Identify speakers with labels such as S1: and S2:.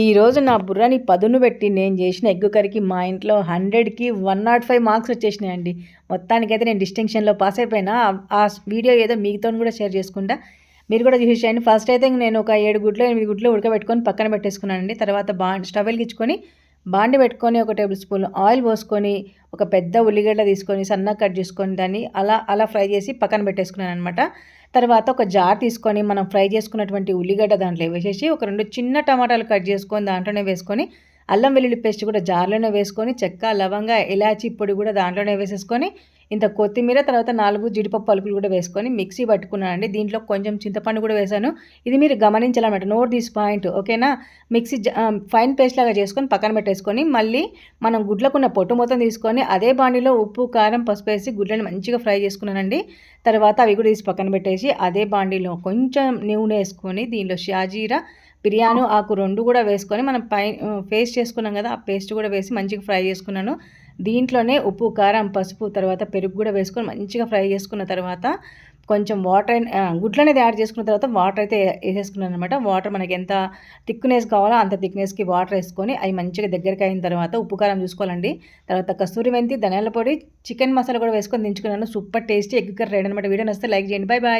S1: ఈరోజు నా బుర్రని పదును పెట్టి నేను చేసిన ఎగ్ కర్రీకి మా ఇంట్లో హండ్రెడ్కి వన్ నాట్ ఫైవ్ మార్క్స్ వచ్చేసినాయండి. మొత్తానికైతే నేను డిస్టింక్షన్లో పాస్ అయిపోయినా. ఆ వీడియో ఏదో మీతో కూడా షేర్ చేసుకుంటా. మీరు కూడా చూసేయండి ఫస్ట్ అయితే నేను ఒక ఏడు గుడ్లు ఎనిమిది గుడ్లు ఉడకబెట్టుకొని పక్కన పెట్టేసుకున్నానండి. తర్వాత బా స్టవ్ వెలిగించుకొని బాండి పెట్టుకొని ఒక టేబుల్ స్పూన్ ఆయిల్ పోసుకొని ఒక పెద్ద ఉల్లిగడ్డ తీసుకొని సన్నగా కట్ చేసుకొని దాన్ని అలా అలా ఫ్రై చేసి పక్కన పెట్టేసుకున్నాను అనమాట తర్వాత ఒక జార్ తీసుకొని మనం ఫ్రై చేసుకున్నటువంటి ఉల్లిగడ్డ దాంట్లో వేసేసి ఒక రెండు చిన్న టమాటాలు కట్ చేసుకొని దాంట్లోనే వేసుకొని అల్లం వెల్లుల్లి పేస్ట్ కూడా జార్లోనే వేసుకొని చెక్క లవంగా ఇలాచీ పొడి కూడా దాంట్లోనే వేసేసుకొని ఇంత కొత్తిమీర తర్వాత నాలుగు జీడిపప్పు పలుకులు కూడా వేసుకొని మిక్సీ పట్టుకున్నానండి. దీంట్లో కొంచెం చింతపండు కూడా వేసాను. ఇది మీరు గమనించాలన్నమాట. నోట్ దిస్ పాయింట్ ఓకేనా మిక్సీ ఫైన్ పేస్ట్ లాగా చేసుకొని పక్కన పెట్టేసుకొని మళ్ళీ మనం గుడ్లకున్న పొట్టు మొత్తం తీసుకొని అదే బాండిలో ఉప్పు కారం పసుపు వేసి గుడ్లను మంచిగా ఫ్రై చేసుకున్నానండి. తర్వాత అవి కూడా తీసి పక్కన పెట్టేసి అదే బాండిలో కొంచెం నూనె వేసుకొని దీనిలో షాజీరా బిర్యానీ ఆకు రెండు కూడా వేసుకొని మనం పై పేస్ట్ చేసుకున్నాం కదా ఆ పేస్ట్ కూడా వేసి మంచిగా ఫ్రై చేసుకున్నాను. దీంట్లోనే ఉప్పు కారం పసుపు తర్వాత పెరుగు కూడా వేసుకొని మంచిగా ఫ్రై చేసుకున్న తర్వాత కొంచెం వాటర్ గుడ్లు అనేది యాడ్ చేసుకున్న తర్వాత వాటర్ అయితే వేసేసుకున్నాను అనమాట వాటర్ మనకి ఎంత థిక్నెస్ కావాలో అంత థిక్నెస్కి వాటర్ వేసుకొని అవి మంచిగా దగ్గరికి అయిన తర్వాత ఉప్పు కారం చూసుకోవాలండి. తర్వాత కస్తూరి మెంతి ధనియాల పొడి చికెన్ మసాలా కూడా వేసుకొని దించుకున్నాను. Super tasty egg curry ready అనమాట వీడియో నస్తే లైక్ చేయండి. Bye bye